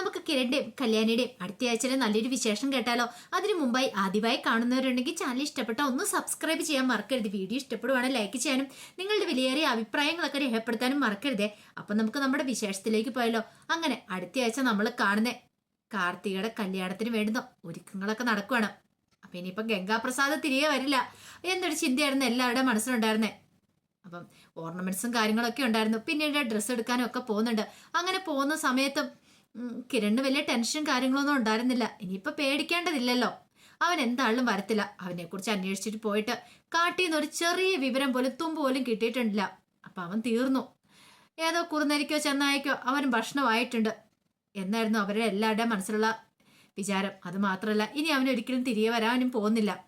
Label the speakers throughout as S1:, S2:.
S1: നമുക്ക് കിരണിന്റെയും കല്യാണിയുടെയും അടുത്ത ആഴ്ചയിലെ നല്ലൊരു വിശേഷം കേട്ടാലോ? അതിനു മുമ്പായി ആദ്യമായി കാണുന്നവരുണ്ടെങ്കിൽ ചാനൽ ഇഷ്ടപ്പെട്ട ഒന്ന് സബ്സ്ക്രൈബ് ചെയ്യാൻ മറക്കരുത്. വീഡിയോ ഇഷ്ടപ്പെടുവാണെങ്കിൽ ലൈക്ക് ചെയ്യാനും നിങ്ങളുടെ വിലയേറിയ അഭിപ്രായങ്ങളൊക്കെ രേഖപ്പെടുത്താനും മറക്കരുതേ. അപ്പൊ നമുക്ക് നമ്മുടെ വിശേഷത്തിലേക്ക് പോയാലോ? അങ്ങനെ അടുത്ത ആഴ്ച നമ്മൾ കാണുന്നേ കാർത്തികയുടെ കല്യാണത്തിന് വേണ്ടുന്ന ഒരുക്കങ്ങളൊക്കെ നടക്കുവാണ്. അപ്പൊ ഇനിയിപ്പം ഗംഗാപ്രസാദ് തിരികെ വരില്ല. എന്തൊരു ചിന്തയായിരുന്നു എല്ലാവരുടെ മനസ്സിലുണ്ടായിരുന്നേ. അപ്പം ഓർണമെന്റ്സും കാര്യങ്ങളൊക്കെ ഉണ്ടായിരുന്നു. പിന്നീട് ഡ്രസ്സ് എടുക്കാനും ഒക്കെ പോകുന്നുണ്ട്. അങ്ങനെ പോകുന്ന സമയത്തും കിരണിന് വലിയ ടെൻഷൻ കാര്യങ്ങളൊന്നും ഉണ്ടായിരുന്നില്ല. ഇനിയിപ്പോ പേടിക്കേണ്ടതില്ലല്ലോ. അവൻ എന്താളും വരത്തില്ല. അവനെ കുറിച്ച് അന്വേഷിച്ചിട്ട് പോയിട്ട് കാട്ടിൽ നിന്ന് ഒരു ചെറിയ വിവരം പോലും തുമ്പ് പോലും കിട്ടിയിട്ടുണ്ടില്ല അപ്പൊ അവൻ തീർന്നു. ഏതോ കുറുനരിക്കോ ചെന്നായിക്കോ അവൻ ഭക്ഷണമായിട്ടുണ്ട്. എന്നായിരുന്നു അവരുടെ എല്ലാവരുടെയും മനസ്സിലുള്ള വിചാരം. അത് മാത്രമല്ല ഇനി അവൻ ഒരിക്കലും തിരികെ വരാനും പോകുന്നില്ല.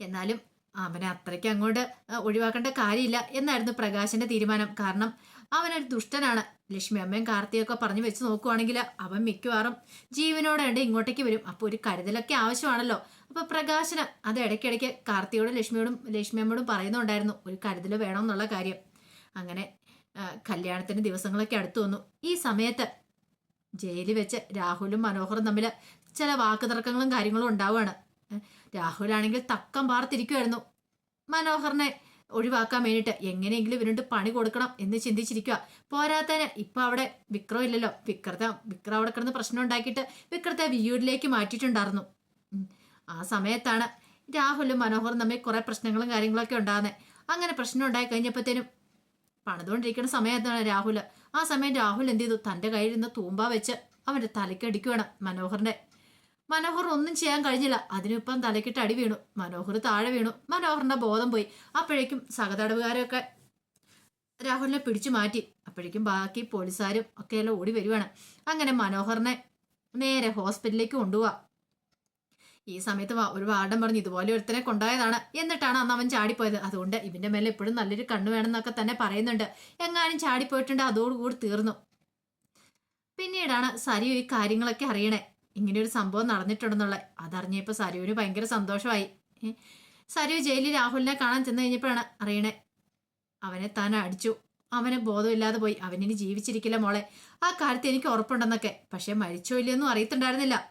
S1: എന്നാലും അവനെ അത്രയ്ക്ക് അങ്ങോട്ട് ഒഴിവാക്കേണ്ട കാര്യമില്ല എന്നായിരുന്നു പ്രകാശന്റെ തീരുമാനം. കാരണം അവനൊരു ദുഷ്ടനാണ്. ലക്ഷ്മി അമ്മയും കാർത്തിയൊക്കെ പറഞ്ഞു വെച്ച് നോക്കുവാണെങ്കിൽ അവൻ മിക്കവാറും ജീവനോടെ ഉണ്ട് ഇങ്ങോട്ടേക്ക് വരും. അപ്പോൾ ഒരു കരുതലൊക്കെ ആവശ്യമാണല്ലോ. അപ്പോൾ പ്രകാശന് അത് ഇടയ്ക്കിടയ്ക്ക് കാർത്തിയോടും ലക്ഷ്മിയോടും ലക്ഷ്മി അമ്മയോടും പറയുന്നുണ്ടായിരുന്നു. ഒരു കരുതൽ വേണമെന്നുള്ള കാര്യം. അങ്ങനെ കല്യാണത്തിന് ദിവസങ്ങളൊക്കെ അടുത്തു വന്നു. ഈ സമയത്ത് ജയിലിൽ വെച്ച് രാഹുലും മനോഹറും തമ്മിൽ ചില വാക്കുതർക്കങ്ങളും കാര്യങ്ങളും ഉണ്ടാവുകയാണ്. രാഹുലാണെങ്കിൽ തക്കം പാർത്തിരിക്കുമായിരുന്നു മനോഹറിനെ ഒഴിവാക്കാൻ വേണ്ടിയിട്ട് എങ്ങനെയെങ്കിലും ഇവരുണ്ട് പണി കൊടുക്കണം എന്ന് ചിന്തിച്ചിരിക്കുക പോരാത്തതിന് ഇപ്പൊ അവിടെ വിക്രം ഇല്ലല്ലോ. വിക്രത വിക്രം അവിടെ കിടന്ന് പ്രശ്നം ഉണ്ടാക്കിയിട്ട് വിക്രത്തെ വിയൂരിലേക്ക് മാറ്റിയിട്ടുണ്ടായിരുന്നു. ആ സമയത്താണ് രാഹുലും മനോഹറും തമ്മിൽ കുറെ പ്രശ്നങ്ങളും കാര്യങ്ങളൊക്കെ ഉണ്ടാകുന്നത് അങ്ങനെ പ്രശ്നം ഉണ്ടായി കഴിഞ്ഞപ്പോഴത്തേനും പണിതുകൊണ്ടിരിക്കുന്ന സമയത്താണ് രാഹുൽ ആ സമയം രാഹുൽ എന്ത് ചെയ്തു? തന്റെ കയ്യിൽ നിന്ന് തൂമ്പ വെച്ച് അവന്റെ തലക്കടിക്കുകയാണ് മനോഹറിന്റെ മനോഹർ ഒന്നും ചെയ്യാൻ കഴിഞ്ഞില്ല. അതിനിപ്പം തലക്കിട്ട് അടി വീണു. മനോഹർ താഴെ വീണു. മനോഹറിന്റെ ബോധം പോയി. അപ്പോഴേക്കും സഹതടവുകാരൊക്കെ രാഹുലിനെ പിടിച്ചു മാറ്റി. അപ്പോഴേക്കും ബാക്കി പോലീസുകാരും ഒക്കെയെല്ലാം ഓടി വരുവാണ്. അങ്ങനെ മനോഹറിനെ നേരെ ഹോസ്പിറ്റലിലേക്ക് കൊണ്ടുപോവാ. ഈ സമയത്ത് ഒരു വാർഡൻ പറഞ്ഞു ഇതുപോലെ ഒരുത്തനെ കൊണ്ടുപോയതാണ്. എന്നിട്ടാണ് അന്ന് അവൻ ചാടിപ്പോയത്. അതുകൊണ്ട് ഇവന്റെ മേലെ എപ്പോഴും നല്ലൊരു കണ്ണു വേണമെന്നൊക്കെ തന്നെ പറയുന്നുണ്ട്. എങ്ങാനും ചാടിപ്പോയിട്ടുണ്ട് അതോടുകൂടി തീർന്നു. പിന്നീടാണ് സരി ഈ കാര്യങ്ങളൊക്കെ അറിയണേ. ഇങ്ങനെ ഒരു സംഭവം നടന്നിട്ടുണ്ടെന്നുള്ള അതറിഞ്ഞപ്പോൾ സരുവിന് ഭയങ്കര സന്തോഷമായി. സരു ജയിലിൽ രാഹുലിനെ കാണാൻ ചെന്ന് കഴിഞ്ഞപ്പോഴാണ് അറിയണേ അവനെ താൻ അടിച്ചു. അവന് ബോധമില്ലാതെ പോയി. അവനിനി ജീവിച്ചിരിക്കില്ല മോളെ. ആ കാര്യത്തിൽ എനിക്ക് ഉറപ്പുണ്ടെന്നൊക്കെ. പക്ഷെ മരിച്ചോ ഇല്ലയെന്നും അറിയത്തുണ്ടായിരുന്നില്ല.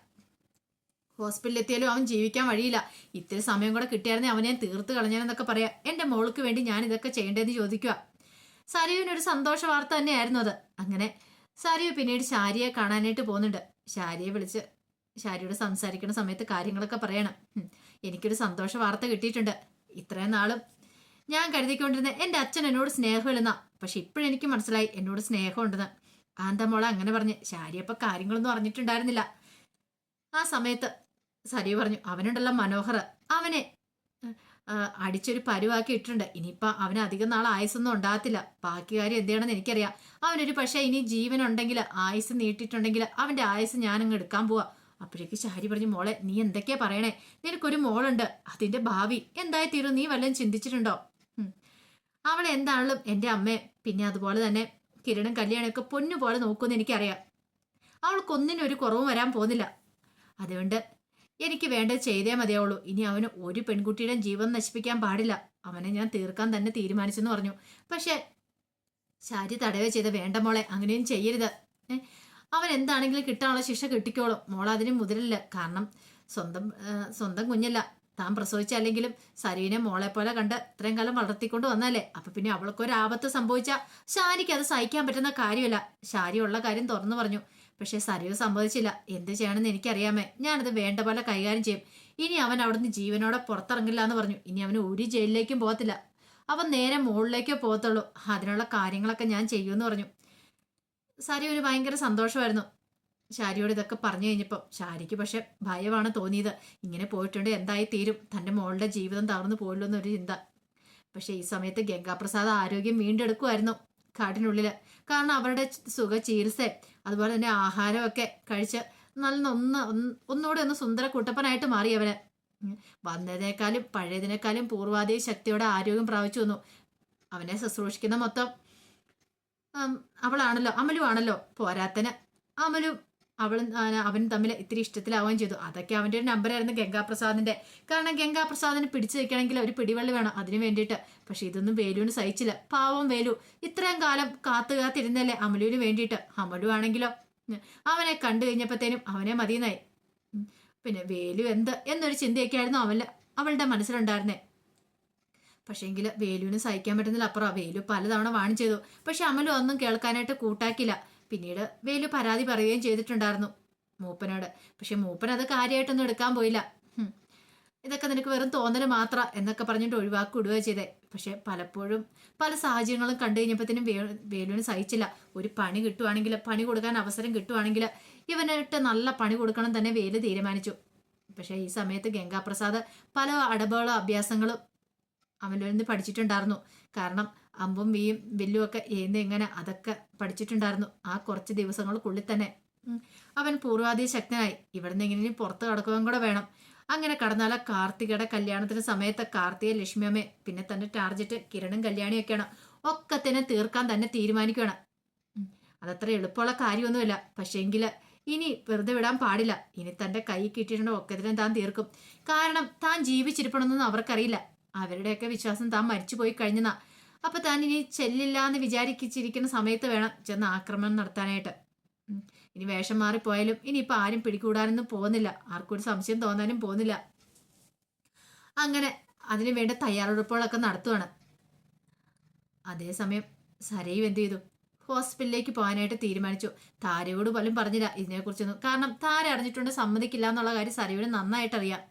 S1: ഹോസ്പിറ്റലിൽ എത്തിയാലും അവൻ ജീവിക്കാൻ വഴിയില്ല. ഇത്തിരി സമയം കൂടെ കിട്ടിയായിരുന്നെ അവനെ തീർത്ത് കളഞ്ഞാനെന്നൊക്കെ പറയാം. എന്റെ മോൾക്ക് വേണ്ടി ഞാൻ ഇതൊക്കെ ചെയ്യേണ്ടതെന്ന് ചോദിക്കുക സരുവിനൊരു സന്തോഷ വാർത്ത തന്നെയായിരുന്നു അത്. അങ്ങനെ സരു പിന്നീട് ശാരിയെ കാണാനായിട്ട് പോകുന്നുണ്ട്. ശാരിയെ വിളിച്ച് ശാരിയോട് സംസാരിക്കുന്ന സമയത്ത് കാര്യങ്ങളൊക്കെ പറയണം. എനിക്കൊരു സന്തോഷ വാർത്ത കിട്ടിയിട്ടുണ്ട്. ഇത്രയും നാളും ഞാൻ കരുതിക്കൊണ്ടിരുന്ന എന്റെ അച്ഛൻ എന്നോട് സ്നേഹമില്ലെന്നാ. പക്ഷെ ഇപ്പോഴെനിക്ക് മനസ്സിലായി എന്നോട് സ്നേഹമുണ്ടെന്ന്. ആന്താ മോളെ അങ്ങനെ പറഞ്ഞ് ശാരിയപ്പോൾ കാര്യങ്ങളൊന്നും അറിഞ്ഞിട്ടുണ്ടായിരുന്നില്ല. ആ സമയത്ത് സരി പറഞ്ഞു അവനുണ്ടല്ലോ മനോഹർ. അവനെ അടിച്ചൊരു പരുവാക്കി ഇട്ടിട്ടുണ്ട്. ഇനിയിപ്പോൾ അവന് അധികം നാൾ ആയുസൊന്നും ഉണ്ടാകത്തില്ല. ബാക്കി കാര്യം എന്ത് എനിക്കറിയാം. അവനൊരു പക്ഷേ ഇനി ജീവൻ ഉണ്ടെങ്കിൽ ആയുസ് നീട്ടിയിട്ടുണ്ടെങ്കിൽ അവന്റെ ആയുസ് ഞാനങ്ങ് എടുക്കാൻ പോവാ. അപ്പോഴേക്ക് ശാരി പറഞ്ഞു മോളെ നീ എന്തൊക്കെയാ പറയണേ? നിനക്കൊരു മോളുണ്ട്. അതിന്റെ ഭാവി എന്തായി തീരും നീ വല്ലതും ചിന്തിച്ചിട്ടുണ്ടോ? അവൾ എന്താണെങ്കിലും എന്റെ അമ്മയെ പിന്നെ അതുപോലെ തന്നെ കിരണും കല്യാണമൊക്കെ പൊന്നു പോലെ നോക്കുമെന്ന് എനിക്കറിയാം. അവൾക്കൊന്നിനും ഒരു കുറവും വരാൻ പോകുന്നില്ല. അതുകൊണ്ട് എനിക്ക് വേണ്ടത് ചെയ്തേ മതിയാവുള്ളൂ. ഇനി അവന് ഒരു പെൺകുട്ടിയുടെ ജീവൻ നശിപ്പിക്കാൻ പാടില്ല. അവനെ ഞാൻ തീർക്കാൻ തന്നെ തീരുമാനിച്ചെന്ന് പറഞ്ഞു. പക്ഷേ ശാരി തടവേ ചെയ്ത വേണ്ട മോളെ അങ്ങനെയും ചെയ്യരുത്. അവൻ എന്താണെങ്കിലും കിട്ടാനുള്ള ശിക്ഷ കിട്ടിക്കോളും. മോൾ അതിന് മുതിരില്ല കാരണം സ്വന്തം സ്വന്തം കുഞ്ഞല്ല. താൻ പ്രസവിച്ച അല്ലെങ്കിലും സരീനെ മോളെ പോലെ കണ്ട് ഇത്രയും കാലം വളർത്തിക്കൊണ്ട് വന്നാലേ അപ്പൊ പിന്നെ അവൾക്കൊരു ആപത്ത് സംഭവിച്ച ശാരിക്ക് അത് സഹിക്കാൻ പറ്റുന്ന കാര്യമല്ല. ശാരി ഉള്ള കാര്യം തുറന്നു പറഞ്ഞു. പക്ഷെ സരിയോ സമ്മതിച്ചില്ല. എന്ത് ചെയ്യണമെന്ന് എനിക്കറിയാമേ. ഞാനത് വേണ്ട പോലെ കൈകാര്യം ചെയ്യും. ഇനി അവൻ അവിടുന്ന് ജീവനോടെ പുറത്തിറങ്ങില്ല എന്ന് പറഞ്ഞു. ഇനി അവന് ഒരു ജയിലിലേക്കും പോകത്തില്ല. അവൻ നേരെ മുകളിലേക്കേ പോകത്തുള്ളൂ. അതിനുള്ള കാര്യങ്ങളൊക്കെ ഞാൻ ചെയ്യുമെന്ന് പറഞ്ഞു. സാരി ഒരു ഭയങ്കര സന്തോഷമായിരുന്നു. ഷാരിയോട് ഇതൊക്കെ പറഞ്ഞു കഴിഞ്ഞപ്പോൾ ഷാരിക്ക് പക്ഷെ ഭയമാണ് തോന്നിയത്. ഇങ്ങനെ പോയിട്ടുണ്ട് എന്തായി തീരും? തന്റെ മോളുടെ ജീവിതം തകർന്നു പോയല്ലോ എന്നൊരു ചിന്ത. പക്ഷേ ഈ സമയത്ത് ഗംഗാപ്രസാദ് ആരോഗ്യം വീണ്ടെടുക്കുമായിരുന്നു. കാടിനുള്ളിൽ കാരണം അവരുടെ സുഖ ചികിത്സ അതുപോലെ തന്നെ ആഹാരമൊക്കെ കഴിച്ച് നല്ല ഒന്ന് ഒന്ന് ഒന്നുകൂടെ ഒന്ന് സുന്ദര കുട്ടപ്പനായിട്ട് മാറി അവന്. വന്നതിനേക്കാളും പഴയതിനേക്കാളും പൂർവാധി ശക്തിയോടെ ആരോഗ്യം പ്രാപിച്ചു വന്നു. അവനെ ശുശ്രൂഷിക്കുന്ന മൊത്തം അവളാണല്ലോ അമലു ആണല്ലോ പോരാത്തന്. അമലു അവളും അവൻ തമ്മിൽ ഇത്തിരി ഇഷ്ടത്തിലാവുകയും ചെയ്തു. അതൊക്കെ അവന്റെ ഒരു നമ്പറായിരുന്നു ഗംഗാപ്രസാദിന്റെ. കാരണം ഗംഗാപ്രസാദിനെ പിടിച്ചു വെക്കണമെങ്കിൽ ഒരു പിടിവള്ളി വേണം അതിന് വേണ്ടിയിട്ട്. പക്ഷെ ഇതൊന്നും വേലുവിന് സഹിച്ചില്ല. പാവം വേലു. ഇത്രയും കാലം കാത്തു കാത്തിരുന്നല്ലേ അമലുവിന് വേണ്ടിയിട്ട്? അമലു ആണെങ്കിലോ? അവനെ കണ്ടു കഴിഞ്ഞപ്പോഴത്തേനും അവനെ മതിയെന്നായി. പിന്നെ വേലു എന്ത്? എന്നൊരു ചിന്തയൊക്കെയായിരുന്നു അവളുടെ അവളുടെ മനസ്സിലുണ്ടായിരുന്നേ. പക്ഷേങ്കിൽ വേലുവിന് സഹിക്കാൻ പറ്റുന്നില്ല അപ്പുറം വേലു പലതവണ വാണി ചെയ്തു. പക്ഷെ അമലു ഒന്നും കേൾക്കാനായിട്ട് കൂട്ടാക്കില്ല പിന്നീട് വേലു പരാതി പറയുകയും ചെയ്തിട്ടുണ്ടായിരുന്നു മൂപ്പനോട്. പക്ഷെ മൂപ്പൻ അത് കാര്യമായിട്ടൊന്നും എടുക്കാൻ പോയില്ല. ഇതൊക്കെ നിനക്ക് വെറും തോന്നൽ മാത്ര എന്നൊക്കെ പറഞ്ഞിട്ട് ഒഴിവാക്കി വിടുകയോ ചെയ്തേ. പക്ഷെ പലപ്പോഴും പല സാഹചര്യങ്ങളും കണ്ടു കഴിഞ്ഞപ്പോഴത്തേനും വേ വേലുവിന് സഹിച്ചില്ല. ഒരു പണി കിട്ടുവാണെങ്കിൽ പണി കൊടുക്കാൻ അവസരം കിട്ടുവാണെങ്കിൽ ഇവനായിട്ട് നല്ല പണി കൊടുക്കണം തന്നെ വേലു തീരുമാനിച്ചു. പക്ഷേ ഈ സമയത്ത് ഗംഗാപ്രസാദ് പല അടവുകളും അഭ്യാസങ്ങളും അവനിൽ നിന്ന് പഠിച്ചിട്ടുണ്ടായിരുന്നു. കാരണം അമ്പും വീയും വില്ലും ഒക്കെ ഏന്ന് എങ്ങനെ അതൊക്കെ പഠിച്ചിട്ടുണ്ടായിരുന്നു ആ കുറച്ച് ദിവസങ്ങൾക്കുള്ളിൽ തന്നെ. അവൻ പൂർവാധി ശക്തനായി. ഇവിടുന്ന് എങ്ങനെയും പുറത്ത് കടക്കുകയും കൂടെ വേണം. അങ്ങനെ കടന്നാല കാർത്തികയുടെ കല്യാണത്തിന് സമയത്ത് കാർത്തിക ലക്ഷ്മിയമ്മേ പിന്നെ തന്റെ ടാർജറ്റ് കിരണും ഒക്കെ തന്നെ തീർക്കാൻ തന്നെ തീരുമാനിക്കുകയാണ് അതത്ര എളുപ്പമുള്ള കാര്യമൊന്നുമില്ല. പക്ഷേങ്കിൽ ഇനി വെറുതെ വിടാൻ പാടില്ല. ഇനി തന്റെ കൈ കിട്ടിയിട്ടുണ്ടോ തന്നെ താൻ തീർക്കും. കാരണം താൻ ജീവിച്ചിരിപ്പണമെന്നൊന്നും അവർക്കറിയില്ല. അവരുടെയൊക്കെ വിശ്വാസം താൻ മരിച്ചു പോയി കഴിഞ്ഞെന്നാ അപ്പൊ താൻ ഇനി ചെല്ലില്ല എന്ന് വിചാരിച്ചിരിക്കുന്ന സമയത്ത് വേണം ചെന്ന് ആക്രമണം നടത്താനായിട്ട്. ഇനി വേഷം മാറിപ്പോയാലും ഇനിയിപ്പോൾ ആരും പിടികൂടാനൊന്നും പോകുന്നില്ല. ആർക്കൊരു സംശയം തോന്നാനും പോകുന്നില്ല. അങ്ങനെ അതിനു വേണ്ട തയ്യാറെടുപ്പുകളൊക്കെ നടത്തുവാണ്. അതേസമയം സരയും എന്ത് ചെയ്തു? ഹോസ്പിറ്റലിലേക്ക് പോകാനായിട്ട് തീരുമാനിച്ചു. താരയോട് പോലും പറഞ്ഞില്ല ഇതിനെക്കുറിച്ചൊന്നും. കാരണം താര അറിഞ്ഞിട്ടുണ്ട് സമ്മതിക്കില്ല എന്നുള്ള കാര്യം സരയോട് നന്നായിട്ട് അറിയാം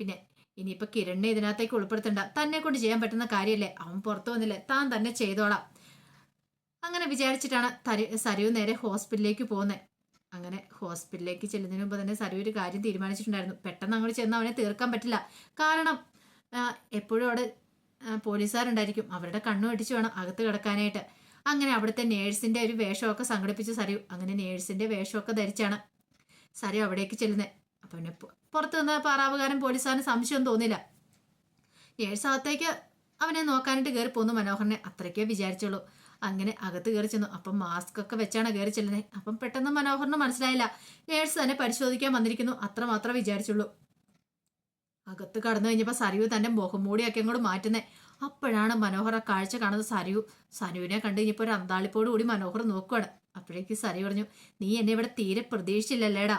S1: പിന്നെ ഇനിയിപ്പോൾ കിരണിനെ ഇതിനകത്തേക്ക് ഉൾപ്പെടുത്തണ്ട. തന്നെ കൊണ്ട് ചെയ്യാൻ പറ്റുന്ന കാര്യമല്ലേ അവൻ പുറത്തു വന്നില്ലേ? താൻ തന്നെ ചെയ്തോളാം. അങ്ങനെ വിചാരിച്ചിട്ടാണ് തരി സരയു നേരെ ഹോസ്പിറ്റലിലേക്ക് പോകുന്നത് അങ്ങനെ ഹോസ്പിറ്റലിലേക്ക് ചെല്ലുന്നതിന് മുമ്പ് തന്നെ സരയു ഒരു കാര്യം തീരുമാനിച്ചിട്ടുണ്ടായിരുന്നു. പെട്ടെന്ന് അങ്ങോട്ട് ചെന്ന് അവനെ തീർക്കാൻ പറ്റില്ല. കാരണം എപ്പോഴും അവിടെ പോലീസുകാരുണ്ടായിരിക്കും. അവരുടെ കണ്ണു വെട്ടിച്ച് വേണം അകത്ത് കിടക്കാനായിട്ട്. അങ്ങനെ അവിടുത്തെ നേഴ്സിന്റെ ഒരു വേഷമൊക്കെ സംഘടിപ്പിച്ച് സരയു അങ്ങനെ നേഴ്സിന്റെ വേഷമൊക്കെ ധരിച്ചാണ് സരയു അവിടേക്ക് ചെല്ലുന്നത് അപ്പം പുറത്ത് നിന്ന് പാറാവുകാരൻ പോലീസുകാരൻ സംശയം തോന്നില്ല. ഏഴ്സാകത്തേക്ക് അവനെ നോക്കാനായിട്ട് കയറി പോന്നു മനോഹരനെ. അത്രയ്ക്കേ വിചാരിച്ചുള്ളൂ. അങ്ങനെ അകത്ത് കയറി ചെന്നു. അപ്പം മാസ്ക് ഒക്കെ വെച്ചാണ് കയറി ചെല്ലുന്നത് അപ്പം പെട്ടെന്ന് മനോഹറിന് മനസ്സിലായില്ല. നേഴ്സ് തന്നെ പരിശോധിക്കാൻ വന്നിരിക്കുന്നു. അത്ര മാത്രമേ വിചാരിച്ചുള്ളൂ. അകത്ത് കടന്നു കഴിഞ്ഞപ്പോൾ സരിവ് തന്റെ മുഖംമൂടിയൊക്കെ അങ്ങോട്ട് മാറ്റുന്നേ. അപ്പോഴാണ് മനോഹർ ആ കാഴ്ച കാണുന്നത് സരിവ് സനുവിനെ കണ്ടു കഴിഞ്ഞപ്പോൾ ഒരു അന്താളിപ്പോട് കൂടി മനോഹർ നോക്കുവാണ്. അപ്പോഴേക്ക് സരി പറഞ്ഞു നീ എന്നെ ഇവിടെ തീരെ പ്രതീക്ഷിച്ചില്ലല്ലേടാ.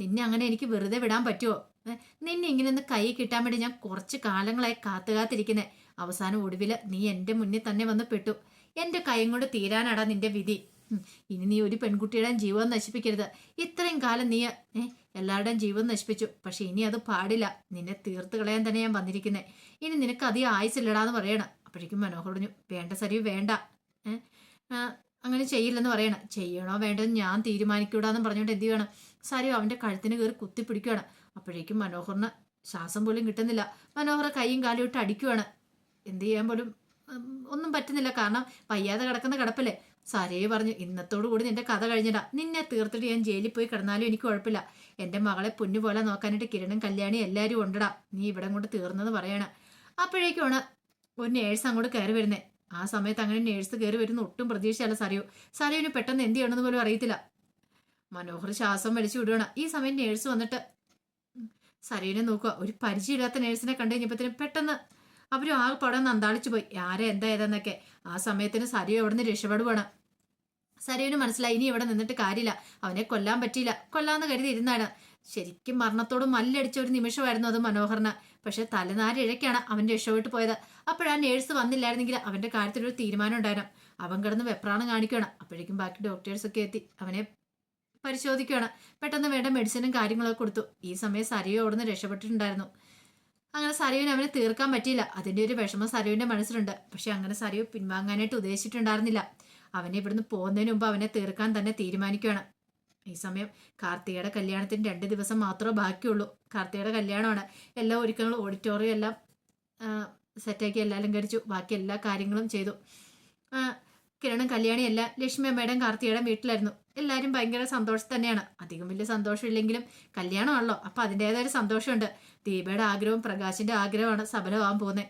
S1: നിന്നെ അങ്ങനെ എനിക്ക് വെറുതെ വിടാൻ പറ്റുമോ നിന്നെ ഇങ്ങനെ ഒന്ന് കൈ കിട്ടാൻ വേണ്ടി ഞാൻ കുറച്ച് കാലങ്ങളായി കാത്തു കാത്തിരിക്കുന്നത് അവസാനം ഒടുവിൽ നീ എന്റെ മുന്നിൽ തന്നെ വന്ന് പെട്ടു. എന്റെ കൈയും കൊണ്ട് തീരാനാടാ നിന്റെ വിധി. ഇനി നീ ഒരു പെൺകുട്ടിയുടെ ജീവൻ നശിപ്പിക്കരുത്. ഇത്രയും കാലം നീ എല്ലാവരുടെയും ജീവൻ നശിപ്പിച്ചു. പക്ഷെ ഇനി അത് പാടില്ല. നിന്നെ തീർത്ത് കളയാൻ തന്നെ ഞാൻ വന്നിരിക്കുന്നത് ഇനി നിനക്ക് അധികം ആയുസില്ലടാന്ന് പറയണം. അപ്പോഴേക്കും മനോഹർ പറഞ്ഞു വേണ്ട സരി വേണ്ട. അങ്ങനെ ചെയ്യില്ലെന്ന് പറയണം. ചെയ്യണോ വേണ്ടത് ഞാൻ തീരുമാനിക്കൂടാന്ന് പറഞ്ഞുകൊണ്ട് എന്ത് ചെയ്യണം? സാരി അവന്റെ കഴുത്തിന് കയറി കുത്തിപ്പിടിക്കുകയാണ് അപ്പോഴേക്കും മനോഹറിന് ശ്വാസം പോലും കിട്ടുന്നില്ല. മനോഹർ കൈയും കാലും ഇട്ട് അടിക്കുവാണ്. എന്ത് ചെയ്യാൻ പോലും ഒന്നും പറ്റുന്നില്ല. കാരണം വയ്യാതെ കിടക്കുന്ന കിടപ്പല്ലേ? സാരയെ പറഞ്ഞു ഇന്നത്തോടു കൂടി നിന്റെ കഥ കഴിഞ്ഞിടാ. നിന്നെ തീർത്തിട്ട് ഞാൻ ജയിലിൽ പോയി കിടന്നാലും എനിക്ക് കുഴപ്പമില്ല. എന്റെ മകളെ പൊന്നു പോലെ നോക്കാനായിട്ട് കിരണും കല്യാണി എല്ലാവരും ഉണ്ടടാ. നീ ഇവിടെ കൊണ്ട് തീർന്നെന്ന് പറയണേ. അപ്പോഴേക്കുമാണ് ഒരു നേഴ്സ് അങ്ങോട്ട് കയറി വരുന്നത് ആ സമയത്ത് അങ്ങനെ നേഴ്സ് കയറി വരുന്ന ഒട്ടും പ്രതീക്ഷയല്ല സരയു. സരയുവിന് പെട്ടെന്ന് എന്ത് ചെയ്യണമെന്ന് പോലും അറിയത്തില്ല. മനോഹർ ശ്വാസം വലിച്ചു വിടുകയാണ് ഈ സമയം നേഴ്സ് വന്നിട്ട് സരയുവിനെ നോക്കുക. ഒരു പരിചയമില്ലാത്ത നേഴ്സിനെ കണ്ടു കഴിഞ്ഞപ്പോഴത്തേനും പെട്ടെന്ന് അവരും ആ പടം നന്താളിച്ചു പോയി. ആരെ? എന്താ ഏതെന്നൊക്കെ. ആ സമയത്തിന് സരയു എവിടെ നിന്ന് രക്ഷപ്പെടുവാണ്. സരയുവിന് മനസ്സിലായി. ഇനി ഇവിടെ നിന്നിട്ട് കാര്യമില്ല. അവനെ കൊല്ലാൻ പറ്റിയില്ല. കൊല്ലാന്ന് കരുതി ഇരുന്നാണ് ശരിക്കും മരണത്തോട് മല്ലടിച്ച ഒരു നിമിഷമായിരുന്നു അത് മനോഹറിന്. പക്ഷെ തലനാരിഴയ്ക്കാണ് അവൻ രക്ഷപ്പെട്ട് പോയത്. അപ്പോഴാ നേഴ്സ് വന്നില്ലായിരുന്നെങ്കിൽ അവന്റെ കാര്യത്തിൽ ഒരു തീരുമാനം ഉണ്ടായിരുന്നു അവൻ കിടന്ന് വെപ്രാണം കാണിക്കുകയാണ്. അപ്പോഴേക്കും ബാക്കി ഡോക്ടേഴ്സ് ഒക്കെ എത്തി അവനെ പരിശോധിക്കുകയാണ്. പെട്ടെന്ന് വേണ്ട മെഡിസിനും കാര്യങ്ങളൊക്കെ കൊടുത്തു. ഈ സമയം സരയു അവിടുന്ന് രക്ഷപ്പെട്ടിട്ടുണ്ടായിരുന്നു. അങ്ങനെ സരയുവിന് അവനെ തീർക്കാൻ പറ്റിയില്ല. അതിന്റെ ഒരു വിഷമം സരയുവിന്റെ മനസ്സിലുണ്ട്. പക്ഷെ അങ്ങനെ സരയു പിൻവാങ്ങാനായിട്ട് ഉദ്ദേശിച്ചിട്ടുണ്ടായിരുന്നില്ല. അവനെ ഇവിടുന്ന് പോകുന്നതിന് മുമ്പ് അവനെ തീർക്കാൻ തന്നെ തീരുമാനിക്കുകയാണ്. ഈ സമയം കാർത്തികയുടെ കല്യാണത്തിന് രണ്ട് ദിവസം മാത്രമേ ബാക്കിയുള്ളൂ. കാർത്തികയുടെ കല്യാണമാണ്. എല്ലാ ഒരുക്കങ്ങളും ഓഡിറ്റോറിയം എല്ലാം സെറ്റാക്കി എല്ലാം അലങ്കരിച്ചു. ബാക്കി എല്ലാ കാര്യങ്ങളും ചെയ്തു. കിരണും കല്യാണി എല്ലാം ലക്ഷ്മി അമ്മയുടെയും കാർത്തികയുടെ വീട്ടിലായിരുന്നു. എല്ലാവരും ഭയങ്കര സന്തോഷം തന്നെയാണ്. അധികം വലിയ സന്തോഷമില്ലെങ്കിലും കല്യാണമാണല്ലോ. അപ്പം അതിന്റേതായ സന്തോഷമുണ്ട്. ദീപയുടെ ആഗ്രഹവും പ്രകാശിന്റെ ആഗ്രഹമാണ് സഫലമാകാൻ പോകുന്നത്.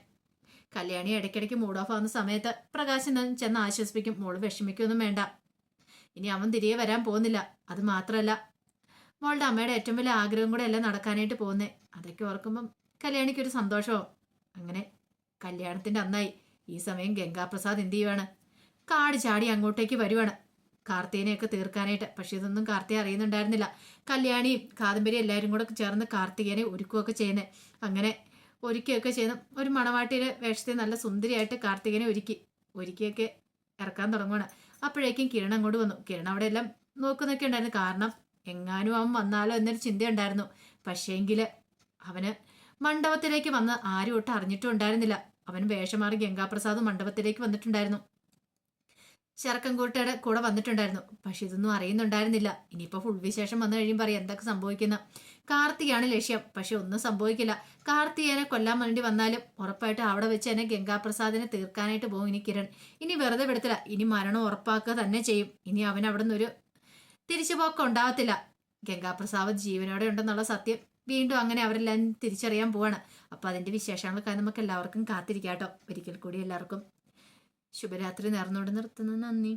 S1: കല്യാണി ഇടയ്ക്കിടയ്ക്ക് മൂഡ് ഓഫ് ആവുന്ന സമയത്ത് പ്രകാശൻ ചെന്ന് ആശ്വസിപ്പിക്കും. മോൾ വിഷമിക്കൊന്നും വേണ്ട. ഇനി അവൻ തിരികെ വരാൻ പോകുന്നില്ല. അത് മാത്രമല്ല മോളുടെ അമ്മയുടെ ഏറ്റവും വലിയ ആഗ്രഹം കൂടെ അല്ല നടക്കാനായിട്ട് പോകുന്നേ. അതൊക്കെ ഓർക്കുമ്പം കല്യാണിക്കൊരു സന്തോഷവും. അങ്ങനെ കല്യാണത്തിന്റെ അന്നായി ഈ സമയം ഗംഗാപ്രസാദ് എന്ത് ചെയ്യുവാണ്? കാട് ചാടി അങ്ങോട്ടേക്ക് വരുവാണ്. കാർത്തികനെയൊക്കെ തീർക്കാനായിട്ട്. പക്ഷെ ഇതൊന്നും കാർത്തിക അറിയുന്നുണ്ടായിരുന്നില്ല. കല്യാണിയും കാദംബരിയും എല്ലാവരും കൂടെ ചേർന്ന് കാർത്തികനെ ഒരുക്കുകയൊക്കെ ചെയ്യുന്നത് അങ്ങനെ ഒരുക്കുകയൊക്കെ ചെയ്യുന്ന. ഒരു മണവാട്ടിയുടെ വേഷത്തെ നല്ല സുന്ദരിയായിട്ട് കാർത്തികനെ ഒരുക്കി. ഒരുക്കിയൊക്കെ ഇറക്കാൻ തുടങ്ങുവാണ്. അപ്പോഴേക്കും കിരൺ അങ്ങോട്ട് വന്നു. കിരൺ അവിടെ എല്ലാം നോക്കുന്നൊക്കെ ഉണ്ടായിരുന്നു. കാരണം എങ്ങാനും അവൻ വന്നാലോ എന്നൊരു ചിന്തയുണ്ടായിരുന്നു. പക്ഷേങ്കിൽ അവന് മണ്ഡപത്തിലേക്ക് വന്ന് ആരും ഒട്ടും അറിഞ്ഞിട്ടും ഉണ്ടായിരുന്നില്ല. അവൻ വേഷമാറി ഗംഗാപ്രസാദ് മണ്ഡപത്തിലേക്ക് വന്നിട്ടുണ്ടായിരുന്നു. ശരക്കൻകോട്ടയുടെ കൂടെ വന്നിട്ടുണ്ടായിരുന്നു. പക്ഷെ ഇതൊന്നും അറിയുന്നുണ്ടായിരുന്നില്ല. ഇനിയിപ്പോൾ ഫുൾ വിശേഷം വന്നു കഴിയുമ്പോൾ അറിയാം എന്തൊക്കെ സംഭവിക്കുന്ന. കാർത്തികയാണ് ലക്ഷ്യം. പക്ഷെ ഒന്നും സംഭവിക്കില്ല. കാർത്തികനെ കൊല്ലാൻ വേണ്ടി വന്നാലും ഉറപ്പായിട്ട് അവിടെ വെച്ച് തന്നെ ഗംഗാപ്രസാദിനെ തീർക്കാനായിട്ട് പോകും ഇനി കിരൺ. ഇനി വെറുതെ വിടത്തില്ല. ഇനി മരണം ഉറപ്പാക്കുക തന്നെ ചെയ്യും. ഇനി അവൻ അവിടെ നിന്നൊരു തിരിച്ചുപോക്ക് ഉണ്ടാവത്തില്ല ഗംഗാപ്രസാദ് ജീവനോടെ ഉണ്ടെന്നുള്ള സത്യം വീണ്ടും അങ്ങനെ അവരെല്ലാം തിരിച്ചറിയാൻ പോവാണ്. അപ്പൊ അതിന്റെ വിശേഷങ്ങളൊക്കെ നമുക്ക് എല്ലാവർക്കും കാത്തിരിക്കാട്ടോ. ഒരിക്കൽ കൂടി എല്ലാവർക്കും ശുഭരാത്രി നേർന്നോട് നിർത്തുന്നു. നന്ദി.